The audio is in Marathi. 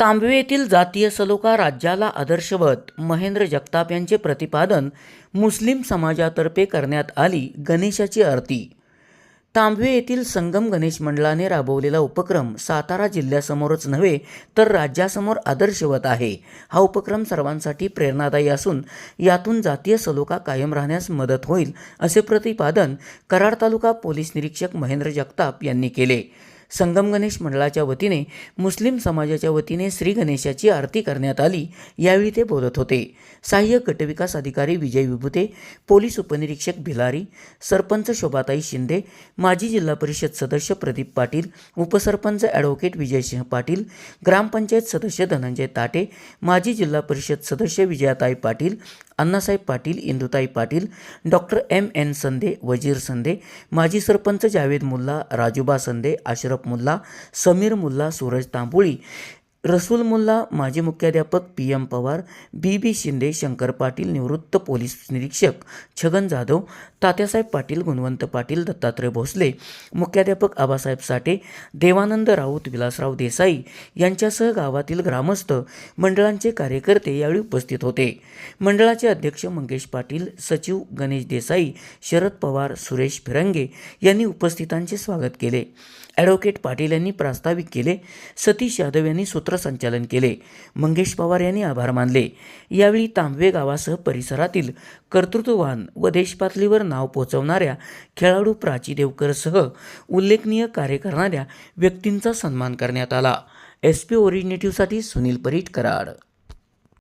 तांबवे येथील जातीय सलोखा राज्याला आदर्शवत महेंद्र जगताप यांचे प्रतिपादन मुस्लिम समाजातर्फे करण्यात आली गणेशाची आरती. तांबवे येथील संगम गणेश मंडळाने राबवलेला उपक्रम सातारा जिल्ह्यासमोरच नव्हे तर राज्यासमोर आदर्शवत आहे. हा उपक्रम सर्वांसाठी प्रेरणादायी असून यातून जातीय सलोखा कायम राहण्यास मदत होईल असे प्रतिपादन कराड तालुका पोलीस निरीक्षक महेंद्र जगताप यांनी केले. संगम गणेश मंडळाच्या वतीने मुस्लिम समाजाच्या वतीने श्री गणेशाची आरती करण्यात आली. यावेळी ते बोलत होते. सहाय्यक गटविकास अधिकारी विजय विभुते पोलीस उपनिरीक्षक भिलारी सरपंच शोभाताई शिंदे माजी जिल्हा परिषद सदस्य प्रदीप पाटील उपसरपंच ॲडव्होकेट विजयसिंह पाटील ग्रामपंचायत सदस्य धनंजय ताटे माजी जिल्हा परिषद सदस्य Vijayatai Patil Annasaheb Patil Indutai Patil doctor M N Sande Wazir Sande माजी सरपंच जावेद मुल्ला राजूबा संदे अशरफ मुल्ला समीर मुल्ला सूरज तांबोळी रसूल मुल्ला माजी मुख्याध्यापक P M Pawar B B Shinde Shankar Patil निवृत्त पोलीस निरीक्षक छगन जाधव तात्यासाहेब पाटील गुणवंत पाटील दत्तात्रय भोसले मुख्याध्यापक आबासाहेब साठे देवानंद राऊत विलासराव देसाई यांच्यासह गावातील ग्रामस्थ मंडळांचे कार्यकर्ते यावेळी उपस्थित होते. मंडळाचे अध्यक्ष मंगेश पाटील सचिव गणेश देसाई शरद पवार सुरेश फिरंगे यांनी उपस्थितांचे स्वागत केले. ॲडव्होकेट पाटील यांनी प्रास्ताविक केले. सतीश यादव यांनी सूत्र सूत्रसंचालन केले. मंगेश पवार यांनी आभार मानले. यावेळी तांबवे गावासह परिसरातील कर्तृत्ववान व देशपातळीवर नाव पोचवणाऱ्या खेळाडू प्राची देवकरसह उल्लेखनीय कार्य करणाऱ्या व्यक्तींचा सन्मान करण्यात आला. एस पी ओरिजिनेटिव्हसाठी सुनील परीट कराड.